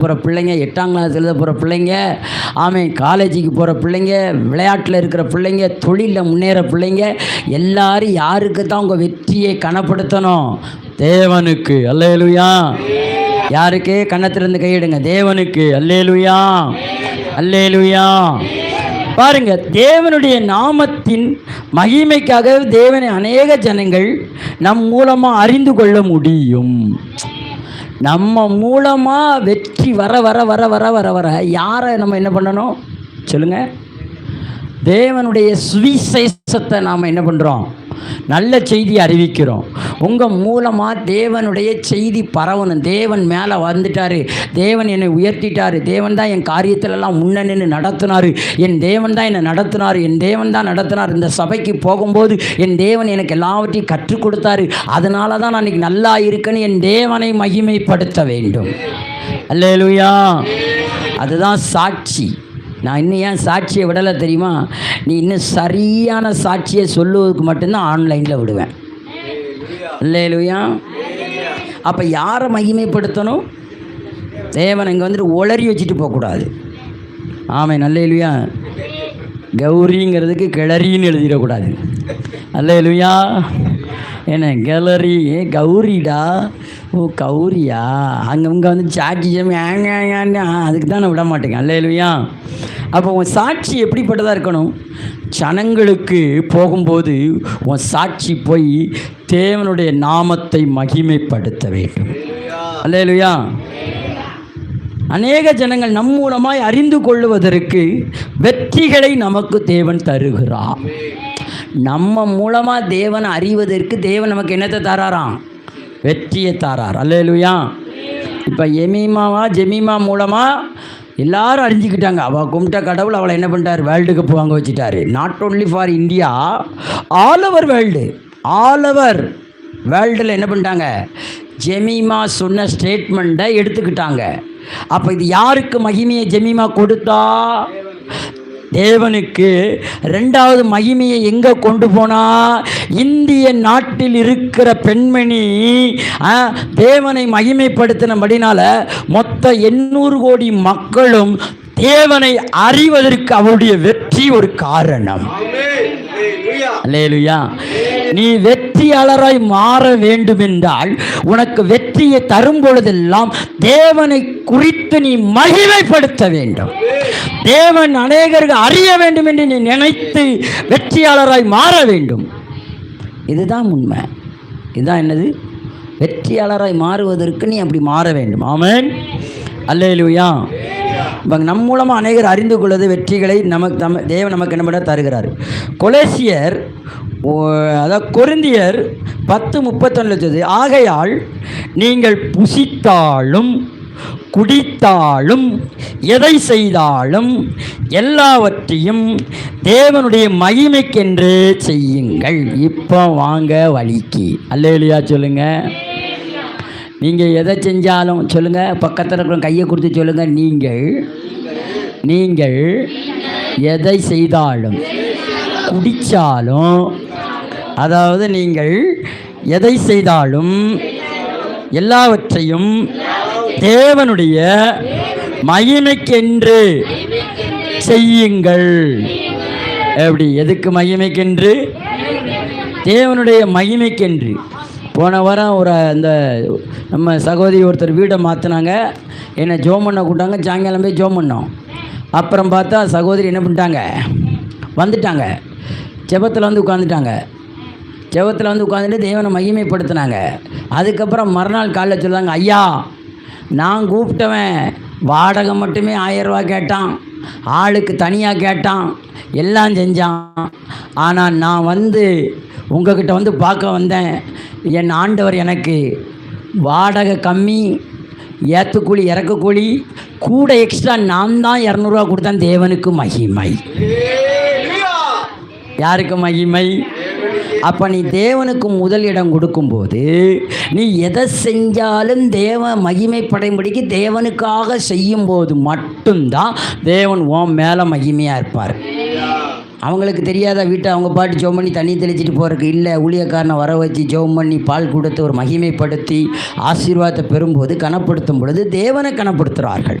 போகிற பிள்ளைங்க எட்டாம் கிளாஸ் எழுத போகிற பிள்ளைங்க ஆமே காலேஜுக்கு போகிற பிள்ளைங்க விளையாட்டில் இருக்கிற பிள்ளைங்க தொழிலில் முன்னேற பிள்ளைங்க எல்லாரும் யாருக்கு தான் உங்கள் வெற்றியை கனப்படுத்தணும்? தேவனுக்கு. அல்லேலுயா. யாருக்கு? கண்ணத்திலிருந்து கையிடுங்க. தேவனுக்கு. அல்லேலுயா. அல்லேலுயா. பாருங்க தேவனுடைய நாமத்தின் மகிமைக்காக தேவனை அநேக ஜனங்கள் நம் மூலமாக அறிந்து கொள்ள முடியும். நம்ம மூலமாக வெற்றி வர வர வர வர வர வர. யாரை நம்ம என்ன பண்ணணும்? சொல்லுங்கள் தேவனுடைய சுவிசேஷத்தை நாம் என்ன பண்ணுறோம் நல்ல செய்தி அறிவிக்கிறோம். உங்கள் மூலமாக தேவனுடைய செய்தி பரவணும். தேவன் மேலே வந்துட்டார். தேவன் என்னை உயர்த்திட்டார். தேவன் தான் என் காரியத்திலெல்லாம் முன்ன நின்று நடத்தினார். என் தேவன் தான் என்னை நடத்தினார். என் தேவன் தான் நடத்தினார். இந்த சபைக்கு போகும்போது என் தேவன் எனக்கு எல்லாவற்றையும் கற்றுக் கொடுத்தாரு. அதனால தான் நான் இன்னைக்கு நல்லா இருக்கேன்னு என் தேவனை மகிமைப்படுத்த வேண்டும். அல்லேலுயா. அதுதான் சாட்சி. நான் இன்னும் ஏன் சாட்சியை விடலை தெரியுமா? நீ இன்னும் சரியான சாட்சியை சொல்லுவதுக்கு மட்டும்தான் ஆன்லைனில் விடுவேன். இல்லையா அப்போ யாரை மகிமைப்படுத்தணும்? தேவன் இங்கே வந்துட்டு ஒளறி வச்சுட்டு போகக்கூடாது. ஆமை நல்ல இல்லையா கௌரிங்கிறதுக்கு கிளறின்னு எழுதிடக்கூடாது. நல்ல இல்லையா என்ன கேலரி ஏ கௌரிடா? ஓ கௌரியா? அங்கே இங்கே வந்து சாட்சி ஜமி அதுக்கு தான் நான் விட மாட்டேங்க. அல்ல இல்லையா அப்போ உன் சாட்சி எப்படிப்பட்டதாக இருக்கணும்? ஜனங்களுக்கு போகும்போது உன் சாட்சி போய் தேவனுடைய நாமத்தை மகிமைப்படுத்த வேண்டும். அல்ல இல்லையா அநேக ஜனங்கள் நம் மூலமாய் அறிந்து கொள்வதற்கு வெற்றிகளை நமக்கு தேவன் தருகிறார். நம்ம மூலமாக தேவனை அறிவதற்கு தேவன் நமக்கு என்னத்தை தராராம்? வெற்றியை தாரார். அல்லேலுயா. இப்போ எமீமாவா ஜெமீமா மூலமாக எல்லாரும் அறிஞ்சிக்கிட்டாங்க. அவள் கும்பிட்ட கடவுள் அவளை என்ன பண்ணிட்டார்? வேர்ல்டு கப் வாங்க வச்சுட்டாரு. Not only for India all over world all over வேர்ல்டில் என்ன பண்ணிட்டாங்க? ஜெமீமா சொன்ன ஸ்டேட்மெண்ட்டை எடுத்துக்கிட்டாங்க. அப்போ இது யாருக்கு மகிமையை ஜெமீமா கொடுத்தா? தேவனுக்கு ரெண்டாவது மகிமையை எங்கே கொண்டு போனா? இந்திய நாட்டில் இருக்கிற பெண்மணி தேவனை மகிமைப்படுத்தினபடினால மொத்த எண்ணூறு கோடி மக்களும் தேவனை அறிவதற்கு அவருடைய வெற்றி ஒரு காரணம். அல்லேலுயா. நீ வெற்றியாளராய் மாற வேண்டுமென்றால் உனக்கு வெற்றியை தரும் பொழுதெல்லாம் தேவனை குறித்து நீ மகிமைப்படுத்த வேண்டும். தேவன் அநேகர்கள் அறிய வேண்டும் என்று நீ நினைத்து வெற்றியாளராய் மாற வேண்டும். இதுதான் உண்மை. இதுதான் என்னது? வெற்றியாளராய் மாறுவதற்கு நீ அப்படி மாற வேண்டும். ஆமென். அல்லேலூயா. நம் மூலமாக அநேகர் அறிந்து கொள்வது வெற்றிகளை நமக்கு நம்ம தேவன் நமக்கு என்ன பண்ண தருகிறார். கொலேசியர் ஓ, அதாவது கொருந்தியர் பத்து முப்பத்தொன்னு சொல்லுது ஆகையால் நீங்கள் புசித்தாலும் குடித்தாலும் எதை செய்தாலும் எல்லாவற்றையும் தேவனுடைய மகிமைக்கென்று செய்யுங்கள். இப்போ வாங்க வழிக்கு. அல்லேலியா சொல்லுங்கள் நீங்கள் எதை செஞ்சாலும் சொல்லுங்கள் பக்கத்தில் இருக்கிற கையை கொடுத்து சொல்லுங்கள் நீங்கள் நீங்கள் எதை செய்தாலும் குடித்தாலும் அதாவது நீங்கள் எதை செய்தாலும் எல்லாவற்றையும் தேவனுடைய மகிமைக்கென்று செய்யுங்கள். எப்படி? எதுக்கு மகிமைக்கென்று? தேவனுடைய மகிமைக்கென்று. போன வாரம் ஒரு அந்த நம்ம சகோதரி ஒருத்தர் வீடை மாற்றினாங்க என்னை ஜோம் பண்ண கூட்டாங்க சாயங்காலம் போய் ஜோம் பண்ணோம். அப்புறம் பார்த்தா சகோதரி என்ன பண்ணிட்டாங்க? வந்துட்டாங்க. ஜெபத்தில் வந்து உட்காந்துட்டாங்க ஜெபத்தில் வந்து உட்காந்துட்டு தேவனை மகிமைப்படுத்தினாங்க. அதுக்கப்புறம் மறுநாள் காலையில் சொல்லுவாங்க ஐயா நான் கூப்பிட்டவன் வாடகை மட்டுமே ஆயிரரூவா கேட்டான். ஆளுக்கு தனியாக கேட்டான். எல்லாம் செஞ்சான். ஆனால் நான் வந்து உங்ககிட்ட வந்து பார்க்க வந்தேன். என் ஆண்டவர் எனக்கு வாடகை கம்மி ஏற்றுக்கூலி இறக்குக்கூலி கூட எக்ஸ்ட்ரா நான் தான் இரநூறுவா கொடுத்தேன். தேவனுக்கு மகிமை. யாருக்கு மகிமை? அப்போ நீ தேவனுக்கு முதல் இடம் கொடுக்கும்போது நீ எதை செஞ்சாலும் தேவ மகிமைப்படையும்படிக்கு தேவனுக்காக செய்யும்போது மட்டும்தான் தேவன் ஓம் மேலே மகிமையாக இருப்பார். அவங்களுக்கு தெரியாத வீட்டை அவங்க பாட்டு ஜோம் பண்ணி தண்ணி தெளிச்சிட்டு போகிறதுக்கு இல்லை ஊழியக்காரனை வர வச்சு ஜோம் பண்ணி பால் கொடுத்து ஒரு மகிமைப்படுத்தி ஆசீர்வாதத்தை பெறும்போது கனப்படுத்தும் பொழுது தேவனை கனப்படுத்துகிறார்கள்